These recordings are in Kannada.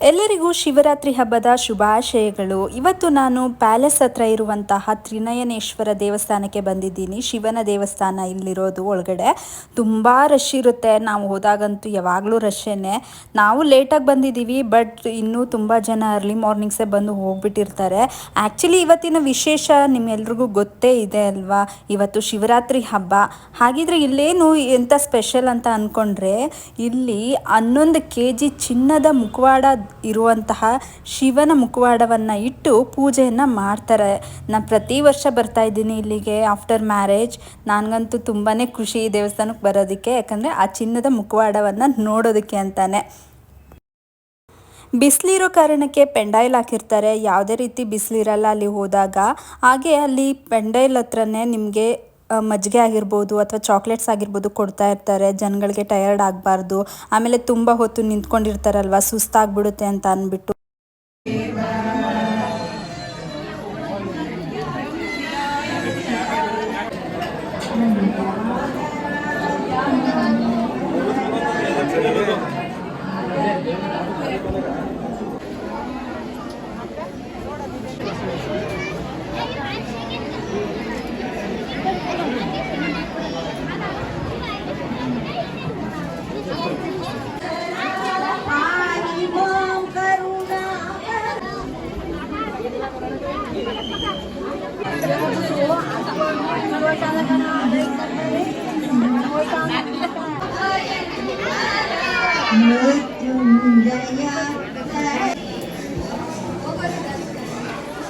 ಎಲ್ಲರಿಗೂ ಶಿವರಾತ್ರಿ ಹಬ್ಬದ ಶುಭಾಶಯಗಳು. ಇವತ್ತು ನಾನು ಪ್ಯಾಲೇಸ್ ಹತ್ರ ಇರುವಂತಹ ತ್ರಿನಯನೇಶ್ವರ ದೇವಸ್ಥಾನಕ್ಕೆ ಬಂದಿದ್ದೀನಿ. ಶಿವನ ದೇವಸ್ಥಾನ ಇಲ್ಲಿರೋದು ಒಳಗಡೆ. ತುಂಬ ರಶ್ ಇರುತ್ತೆ. ನಾವು ಹೋದಾಗಂತೂ ಯಾವಾಗಲೂ ರಶ್ಶೇನೆ ನಾವು ಲೇಟಾಗಿ ಬಂದಿದ್ದೀವಿ ಬಟ್ ಇನ್ನೂ ತುಂಬ ಜನ ಅರ್ಲಿ ಮಾರ್ನಿಂಗ್ಸೇ ಬಂದು ಹೋಗ್ಬಿಟ್ಟಿರ್ತಾರೆ. ಆ್ಯಕ್ಚುಲಿ ಇವತ್ತಿನ ವಿಶೇಷ ನಿಮ್ಮೆಲ್ರಿಗೂ ಗೊತ್ತೇ ಇದೆ ಅಲ್ವಾ? ಇವತ್ತು ಶಿವರಾತ್ರಿ ಹಬ್ಬ. ಹಾಗಿದ್ರೆ ಇಲ್ಲೇನು ಎಂಥ ಸ್ಪೆಷಲ್ ಅಂತ ಅಂದ್ಕೊಂಡ್ರೆ ಇಲ್ಲಿ ಹನ್ನೊಂದು ಕೆ ಜಿ ಚಿನ್ನದ ಮುಖವಾಡ ಇರುವಂತಹ ಶಿವನ ಮುಖವಾಡವನ್ನು ಇಟ್ಟು ಪೂಜೆಯನ್ನು ಮಾಡ್ತಾರೆ. ನಾನು ಪ್ರತಿ ವರ್ಷ ಬರ್ತಾ ಇದ್ದೀನಿ ಇಲ್ಲಿಗೆ ಆಫ್ಟರ್ ಮ್ಯಾರೇಜ್ ನನಗಂತೂ ತುಂಬಾ ಖುಷಿ ಈ ದೇವಸ್ಥಾನಕ್ಕೆ ಬರೋದಕ್ಕೆ, ಯಾಕಂದರೆ ಆ ಚಿನ್ನದ ಮುಖವಾಡವನ್ನು ನೋಡೋದಕ್ಕೆ ಅಂತಾನೆ. ಬಿಸಿಲಿರೋ ಕಾರಣಕ್ಕೆ ಪೆಂಡಾಯಿಲ್ ಹಾಕಿರ್ತಾರೆ. ಯಾವುದೇ ರೀತಿ ಬಿಸಿಲಿರಲ್ಲ ಅಲ್ಲಿ ಹೋದಾಗ. ಹಾಗೆ ಅಲ್ಲಿ ಪೆಂಡೈಲ್ ಹತ್ರನೇ ನಿಮಗೆ ಮಜ್ಜಿಗೆ ಆಗಿರ್ಬೋದು ಅಥವಾ ಚಾಕ್ಲೇಟ್ಸ್ ಆಗಿರ್ಬೋದು ಕೊಡ್ತಾ ಇರ್ತಾರೆ. ಜನಗಳಿಗೆ ಟಯರ್ಡ್ ಆಗಬಾರ್ದು. ಆಮೇಲೆ ತುಂಬ ಹೊತ್ತು ನಿಂತ್ಕೊಂಡಿರ್ತಾರಲ್ವ, ಸುಸ್ತಾಗ್ಬಿಡುತ್ತೆ ಅಂತ ಅಂದ್ಬಿಟ್ಟು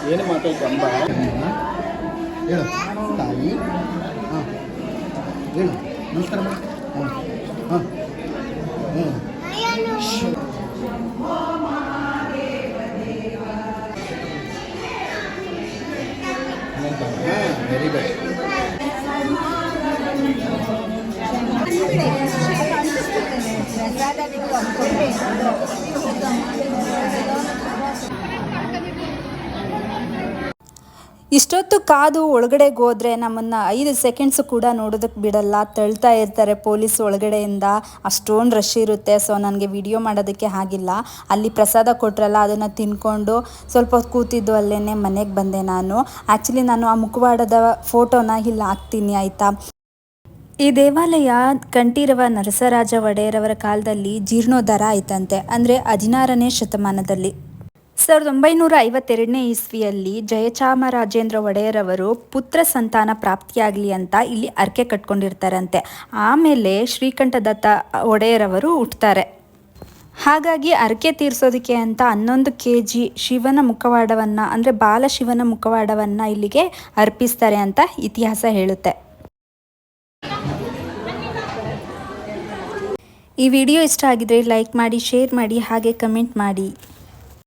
ಏನು ಮಾತಾಯ್ತು ಅಂಬ ಹೇಳು ತಾಯಿ ಹಾಂ ಹೇಳು ನಮಸ್ಕಾರ ಮಾಡಿ ಹಾಂ ಹಾಂ ಹ್ಞೂ very good. ಇಷ್ಟೊತ್ತು ಕಾದು ಒಳಗಡೆ ಹೋದ್ರೆ ನಮ್ಮನ್ನು ಐದು ಸೆಕೆಂಡ್ಸು ಕೂಡ ನೋಡೋದಕ್ಕೆ ಬಿಡಲ್ಲ. ತಳ್ತಾ ಇರ್ತಾರೆ ಪೊಲೀಸ್ ಒಳಗಡೆಯಿಂದ. ಅಷ್ಟೊಂದು ರಶ್ ಇರುತ್ತೆ. ಸೊ ನನಗೆ ವಿಡಿಯೋ ಮಾಡೋದಕ್ಕೆ ಆಗಿಲ್ಲ. ಅಲ್ಲಿ ಪ್ರಸಾದ ಕೊಟ್ರಲ್ಲ, ಅದನ್ನು ತಿನ್ಕೊಂಡು ಸ್ವಲ್ಪ ಹೊತ್ತು ಕೂತಿದ್ದು ಅಲ್ಲೇ ಮನೆಗೆ ಬಂದೆ ನಾನು. ಆ್ಯಕ್ಚುಲಿ ನಾನು ಆ ಮುಖವಾಡದ ಫೋಟೋನ ಇಲ್ಲಿ ಹಾಕ್ತೀನಿ, ಆಯಿತಾ? ಈ ದೇವಾಲಯ ಕಂಠೀರವ ನರಸರಾಜ ಒಡೆಯರವರ ಕಾಲದಲ್ಲಿ ಜೀರ್ಣೋದ್ಧಾರ ಆಯ್ತಂತೆ. ಅಂದರೆ ಹದಿನಾರನೇ ಶತಮಾನದಲ್ಲಿ. ಸಾವಿರದ ಒಂಬೈನೂರ ಐವತ್ತೆರಡನೇ ಇಸ್ವಿಯಲ್ಲಿ ಜಯಚಾಮರಾಜೇಂದ್ರ ಒಡೆಯರವರು ಪುತ್ರ ಸಂತಾನ ಪ್ರಾಪ್ತಿಯಾಗಲಿ ಅಂತ ಇಲ್ಲಿ ಅರ್ಕೆ ಕಟ್ಕೊಂಡಿರ್ತಾರಂತೆ. ಆಮೇಲೆ ಶ್ರೀಕಂಠದತ್ತ ಒಡೆಯರವರು ಹುಟ್ಟುತ್ತಾರೆ ಹಾಗಾಗಿ ಅರ್ಕೆ ತೀರಿಸೋದಕ್ಕೆ ಅಂತ ಹನ್ನೊಂದು ಕೆ ಜಿ ಶಿವನ ಮುಖವಾಡವನ್ನು, ಅಂದರೆ ಬಾಲಶಿವನ ಮುಖವಾಡವನ್ನು ಇಲ್ಲಿಗೆ ಅರ್ಪಿಸ್ತಾರೆ ಅಂತ ಇತಿಹಾಸ ಹೇಳುತ್ತೆ. ಈ ವಿಡಿಯೋ ಇಷ್ಟ ಆಗಿದ್ರೆ ಲೈಕ್ ಮಾಡಿ, ಶೇರ್ ಮಾಡಿ, ಹಾಗೆ ಕಮೆಂಟ್ ಮಾಡಿ.